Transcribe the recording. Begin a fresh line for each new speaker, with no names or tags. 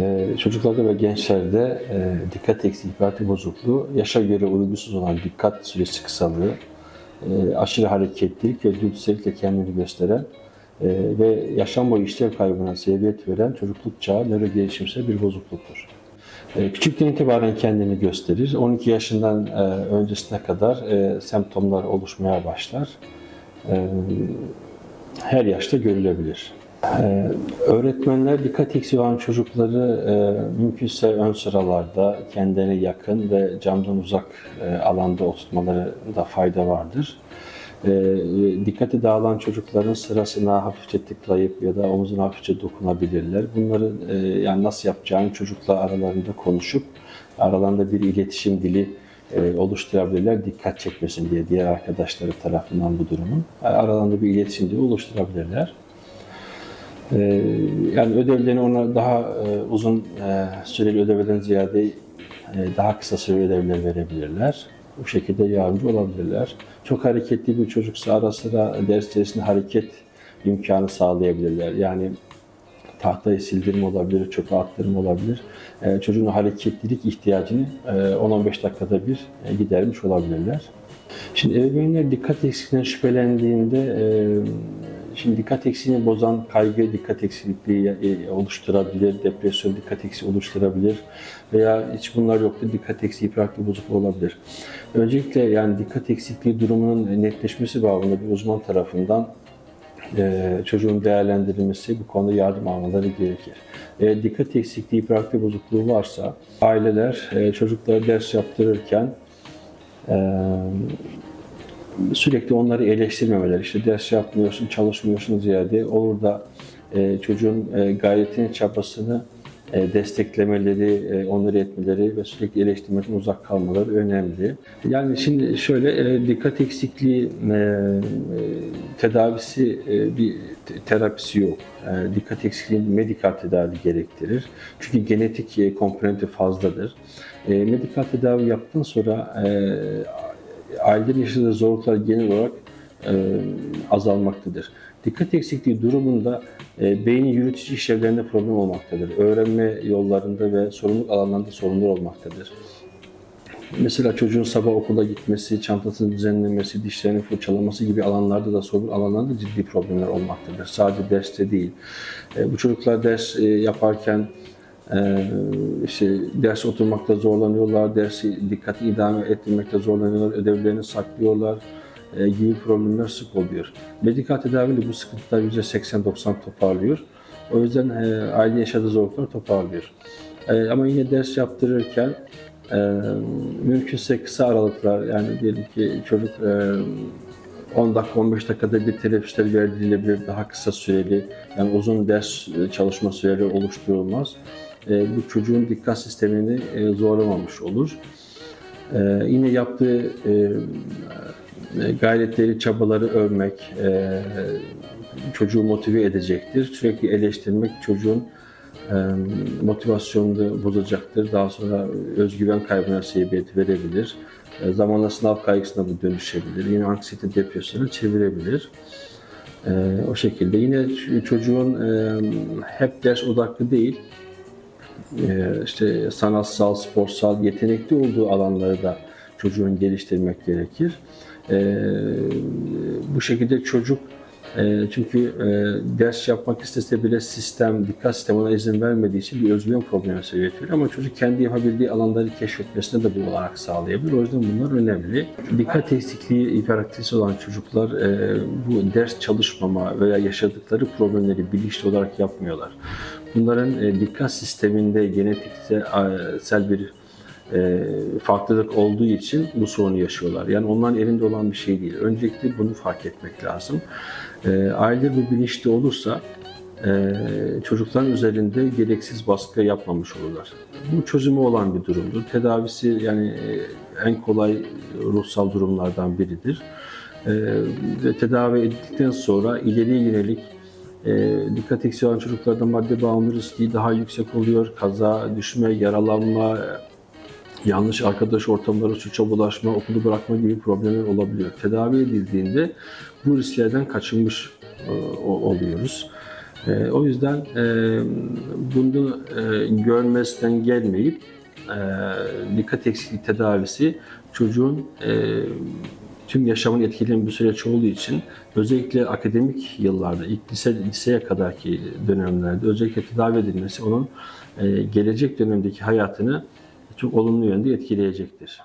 Ee, çocuklarda ve gençlerde e, dikkat eksikliği, bozukluğu, yaşa göre uygunsuz olan dikkat süresi kısalığı, e, aşırı hareketlilik ve dürtüsellikle kendini gösteren e, ve yaşam boyu işlev kaybına sebebiyet veren çocukluk çağı nörogelişimsel bir bozukluktur. E, Küçükten itibaren kendini gösterir. 12 yaşından e, öncesine kadar semptomlar oluşmaya başlar. Her yaşta görülebilir. Ee, öğretmenler dikkat eksiği olan çocukları e, mümkünse ön sıralarda kendilerine yakın ve camdan uzak e, alanda oturtmalarında fayda vardır. E, dikkati dağılan çocukların sırasına hafifçe tıklayıp ya da omuzuna hafifçe dokunabilirler. Bunları e, yani nasıl yapacağını çocukla aralarında konuşup aralarında bir iletişim dili e, oluşturabilirler dikkat çekmesin diye diğer arkadaşları tarafından bu durumun. Aralarında bir iletişim dili oluşturabilirler. Ee, yani ödevlerini ona daha e, uzun e, süreli ödevlerden ziyade e, daha kısa süreli ödevler verebilirler. Bu şekilde yardımcı olabilirler. Çok hareketli bir çocuksa ara sıra ders içerisinde hareket imkanı sağlayabilirler. Yani tahtayı sildirme olabilir, çöpe attırma olabilir. Çocuğun hareketlilik ihtiyacını e, 10-15 dakikada bir gidermiş olabilirler. Şimdi ebeveynler dikkat eksikliğinden şüphelendiğinde e, şimdi dikkat eksikliğini bozan kaygı dikkat eksikliği e, oluşturabilir, depresyon dikkat eksikliği oluşturabilir veya hiç bunlar yoktu dikkat eksikliği hiperaktif bozukluğu olabilir. Öncelikle yani dikkat eksikliği durumunun netleşmesi babında bir uzman tarafından e, çocuğun değerlendirilmesi, bu konuda yardım almaları gerekir. Eğer dikkat eksikliği, hiperaktif bozukluğu varsa aileler e, çocuklara ders yaptırırken e, sürekli onları eleştirmemeleri, işte ders yapmıyorsun, çalışmıyorsun ziyade olur da e, çocuğun e, gayretini, çabasını e, desteklemeleri, e, onları etmeleri ve sürekli eleştirmekten uzak kalmaları önemli. Yani şimdi şöyle e, dikkat eksikliği e, tedavisi e, bir te- terapisi yok. E, dikkat eksikliği medikal tedavi gerektirir. Çünkü genetik e, komponenti fazladır. E, medikal tedavi yaptıktan sonra e, ailelerin yaşadığı zorluklar genel olarak e, azalmaktadır. Dikkat eksikliği durumunda e, beynin yürütücü işlevlerinde problem olmaktadır. Öğrenme yollarında ve sorumluluk alanlarında sorunlar olmaktadır. Mesela çocuğun sabah okula gitmesi, çantasını düzenlemesi, dişlerini fırçalaması gibi alanlarda da sorun alanlarda ciddi problemler olmaktadır. Sadece derste değil. E, bu çocuklar ders e, yaparken işte ders oturmakta zorlanıyorlar, dersi dikkati idame ettirmekte zorlanıyorlar, ödevlerini saklıyorlar e, gibi problemler sık oluyor. Medikal tedavide bu sıkıntılar %80-90 toparlıyor. O yüzden e, aile yaşadığı zorlukları toparlıyor. E, ama yine ders yaptırırken mümkünse kısa aralıklar yani diyelim ki çocuk e, 10 dakika 15 dakikada bir teneffüsler verilebilir daha kısa süreli yani uzun ders çalışma süreleri oluşturulmaz. E, bu çocuğun dikkat sistemini e, zorlamamış olur. E, yine yaptığı gayretleri, çabaları övmek çocuğu motive edecektir. Sürekli eleştirmek çocuğun motivasyonunu bozacaktır. Daha sonra özgüven kaybına sebebiyet verebilir. Zamanla sınav kaygısına bu dönüşebilir. Yine anksiyete depresyona çevirebilir. O şekilde. Yine çocuğun hep ders odaklı değil, işte sanatsal, sporsal, yetenekli olduğu alanları da çocuğun geliştirmek gerekir. E, bu şekilde çocuk e, çünkü e, ders yapmak istese bile sistem, dikkat sistemi ona izin vermediği için bir özgüven problemi veriyor. Ama çocuk kendi yapabildiği alanları keşfetmesine de bu olarak sağlayabilir. O yüzden bunlar önemli. Dikkat eksikliği, hiperaktivitesi olan çocuklar e, bu ders çalışmama veya yaşadıkları problemleri bilinçli olarak yapmıyorlar. Bunların e, dikkat sisteminde genetiksel bir e, farklılık olduğu için bu sorunu yaşıyorlar. Yani onların elinde olan bir şey değil. Öncelikle bunu fark etmek lazım. E, aile bu bilinçli olursa çocukların üzerinde gereksiz baskı yapmamış olurlar. Bu çözümü olan bir durumdur. Tedavisi yani en kolay ruhsal durumlardan biridir. Ve tedavi edildikten sonra ileriye yönelik e, dikkat eksiği olan çocuklarda madde bağımlı riski daha yüksek oluyor. Kaza, düşme, yaralanma, yanlış arkadaş ortamları, suça bulaşma, okulu bırakma gibi problemler olabiliyor. Tedavi edildiğinde bu risklerden kaçınmış e, oluyoruz. E, o yüzden e, bunu e, görmezden gelmeyip e, dikkat eksikliği tedavisi çocuğun e, tüm yaşamını etkileyen bir süreç olduğu için özellikle akademik yıllarda, ilk lise, liseye kadarki dönemlerde özellikle tedavi edilmesi onun e, gelecek dönemdeki hayatını çok olumlu yönde etkileyecektir.